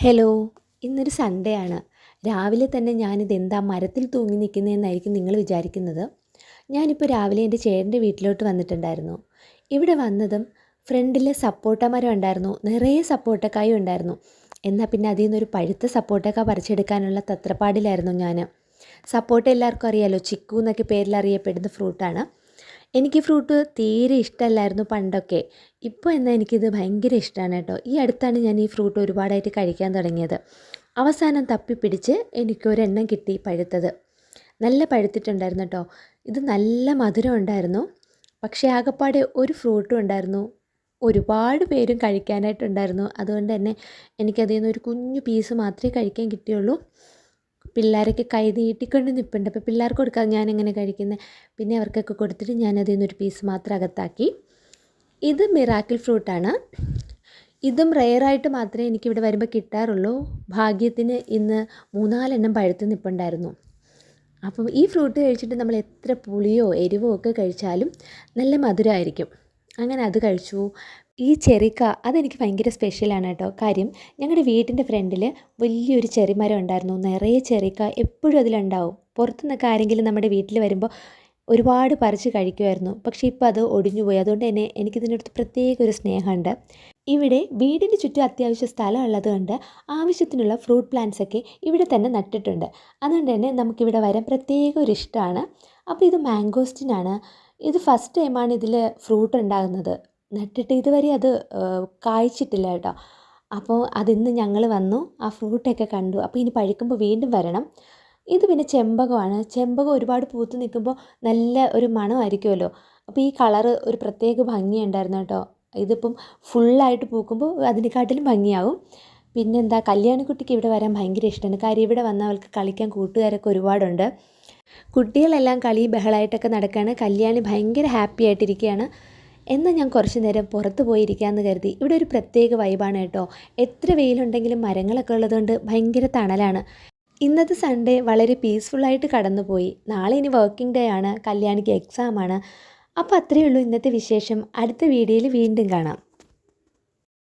Hello ഇന്നൊരു Sunday ആണ്. രാവിലെ തന്നെ ഞാനിത് എന്താ മരത്തിൽ തൂങ്ങി നിൽക്കുന്നതെന്നായിരിക്കും നിങ്ങൾ വിചാരിക്കുന്നത്? ഞാനിപ്പോൾ രാവിലെ എന്റെ ചേട്ടന്റെ വീട്ടിലോട്ട് വന്നിട്ടുണ്ടായിരുന്നു. ഇവിടെ വന്നതും ഫ്രണ്ടിൽ സപ്പോട്ട മരം ഉണ്ടായിരുന്നു. നിറയെ സപ്പോട്ടക്കായും ഉണ്ടായിരുന്നു. എന്നാൽ പിന്നെ അതിൽ നിന്നൊരു പഴുത്ത സപ്പോട്ടക്ക പറിച്ചെടുക്കാനുള്ള തത്രപ്പാടിലായിരുന്നു ഞാൻ സപ്പോട്ട എല്ലാവർക്കും അറിയാലോ ചിക്കു എന്നൊക്കെ പേരിൽ അറിയപ്പെടുന്ന ഫ്രൂട്ടാണ് എനിക്ക് ഫ്രൂട്ട് തീരെ ഇഷ്ടമല്ലായിരുന്നു പണ്ടൊക്കെ. ഇപ്പോൾ എന്നാൽ എനിക്കിത് ഭയങ്കര ഇഷ്ടമാണ് കേട്ടോ. ഈ അടുത്താണ് ഞാൻ ഈ ഫ്രൂട്ട് ഒരുപാടായിട്ട് കഴിക്കാൻ തുടങ്ങിയത്. അവസാനം തപ്പിപ്പിടിച്ച് എനിക്കൊരെണ്ണം കിട്ടി പഴുത്തത്. നല്ല പഴുത്തിട്ടുണ്ടായിരുന്നു കേട്ടോ. ഇത് നല്ല മധുരം ഉണ്ടായിരുന്നു. പക്ഷേ ആകപ്പാടെ ഒരു ഫ്രൂട്ടും ഉണ്ടായിരുന്നു. ഒരുപാട് പേരും കഴിക്കാനായിട്ടുണ്ടായിരുന്നു. അതുകൊണ്ട് തന്നെ എനിക്കതിൽ നിന്ന് ഒരു കുഞ്ഞു പീസ് മാത്രമേ കഴിക്കാൻ കിട്ടിയുള്ളൂ. പിള്ളേരൊക്കെ കൈ നീട്ടിക്കൊണ്ട് നിൽപ്പുണ്ട് അപ്പോൾ പിള്ളേർക്ക് കൊടുക്കാതെ ഞാനെങ്ങനെ കഴിക്കുന്നത് പിന്നെ അവർക്കൊക്കെ കൊടുത്തിട്ട് ഞാനതിൽ നിന്നൊരു പീസ് മാത്രം അകത്താക്കി. ഇത് മിറാക്കിൾ ഫ്രൂട്ടാണ്. ഇതും റെയറായിട്ട് മാത്രമേ എനിക്കിവിടെ വരുമ്പോൾ കിട്ടാറുള്ളൂ. ഭാഗ്യത്തിന് ഇന്ന് മൂന്നാലെണ്ണം പഴുത്ത് നിൽപ്പുണ്ടായിരുന്നു അപ്പം ഈ ഫ്രൂട്ട് കഴിച്ചിട്ട് നമ്മൾ എത്ര പുളിയോ എരിവോ ഒക്കെ കഴിച്ചാലും നല്ല മധുരമായിരിക്കും. അങ്ങനെ അത് കഴിച്ചു. ഈ ചെറിക്ക അതെനിക്ക് ഭയങ്കര സ്പെഷ്യലാണ് കേട്ടോ. കാര്യം ഞങ്ങളുടെ വീട്ടിന്റെ ഫ്രണ്ടിൽ വലിയൊരു ചെറിമരം ഉണ്ടായിരുന്നു. നിറയെ ചെറിക്ക എപ്പോഴും അതിലുണ്ടാവും. പുറത്തുനിന്നൊക്കെ ആരെങ്കിലും നമ്മുടെ വീട്ടിൽ വരുമ്പോൾ ഒരുപാട് പറിച്ച് കഴിക്കുമായിരുന്നു പക്ഷേ ഇപ്പോൾ അത് ഒടിഞ്ഞുപോയി. അതുകൊണ്ട് തന്നെ എനിക്കിതിനടുത്ത് പ്രത്യേക ഒരു സ്നേഹമുണ്ട്. ഇവിടെ വീടിന് ചുറ്റും അത്യാവശ്യ സ്ഥലം ഉള്ളതുകൊണ്ട് ആവശ്യത്തിനുള്ള ഫ്രൂട്ട് പ്ലാന്റ്സ് ഒക്കെ ഇവിടെ തന്നെ നട്ടിട്ടുണ്ട്. അതുകൊണ്ട് തന്നെ നമുക്കിവിടെ വരാൻ പ്രത്യേക ഒരു ഇഷ്ടമാണ് അപ്പോൾ ഇത് മാംഗോസ്റ്റിനാണ് ഇത് ഫസ്റ്റ് ടൈമാണ് ഇതിൽ ഫ്രൂട്ട് ഉണ്ടാകുന്നത്. നട്ടിട്ട് ഇതുവരെ അത് കായ്ച്ചിട്ടില്ല കേട്ടോ. അപ്പോൾ അതിന്ന് ഞങ്ങൾ വന്നു ആ ഫ്രൂട്ടൊക്കെ കണ്ടു. അപ്പോൾ ഇനി പഴുക്കുമ്പോൾ വീണ്ടും വരണം. ഇത് പിന്നെ ചെമ്പകമാണ്. ചെമ്പകം ഒരുപാട് പൂത്ത് നിൽക്കുമ്പോൾ നല്ല ഒരു മണമായിരിക്കുമല്ലോ. അപ്പോൾ ഈ കളറ് ഒരു പ്രത്യേക ഭംഗിയുണ്ടായിരുന്നു കേട്ടോ. ഇതിപ്പം ഫുള്ളായിട്ട് പൂക്കുമ്പോൾ അതിനെക്കാട്ടിലും ഭംഗിയാവും. പിന്നെന്താ കല്യാണിക്കുട്ടിക്ക് ഇവിടെ വരാൻ ഭയങ്കര ഇഷ്ടമാണ് കാര്യം ഇവിടെ വന്നാൽ അവൾക്ക് കളിക്കാൻ കൂട്ടുകാരൊക്കെ ഒരുപാടുണ്ട്. കുട്ടികളെല്ലാം കളി ബഹളമായിട്ടൊക്കെ നടക്കുകയാണ് കല്യാണി ഭയങ്കര ഹാപ്പി ആയിട്ടിരിക്കുകയാണ്. എന്നാൽ ഞാൻ കുറച്ച് നേരം പുറത്ത് പോയിരിക്കാമെന്ന് കരുതി. ഇവിടെ ഒരു പ്രത്യേക വൈബാണ് കേട്ടോ. എത്ര വെയിലുണ്ടെങ്കിലും മരങ്ങളൊക്കെ ഉള്ളതുകൊണ്ട് ഭയങ്കര തണലാണ്. ഇന്നത്തെ സൺഡേ വളരെ പീസ്ഫുള്ളായിട്ട് കടന്നുപോയി. നാളെ ഇനി വർക്കിംഗ് ഡേ ആണ്. കല്യാണിക്ക് എക്സാമാണ് അപ്പോൾ അത്രയേ ഉള്ളൂ ഇന്നത്തെ വിശേഷം. അടുത്ത വീഡിയോയിൽ വീണ്ടും കാണാം.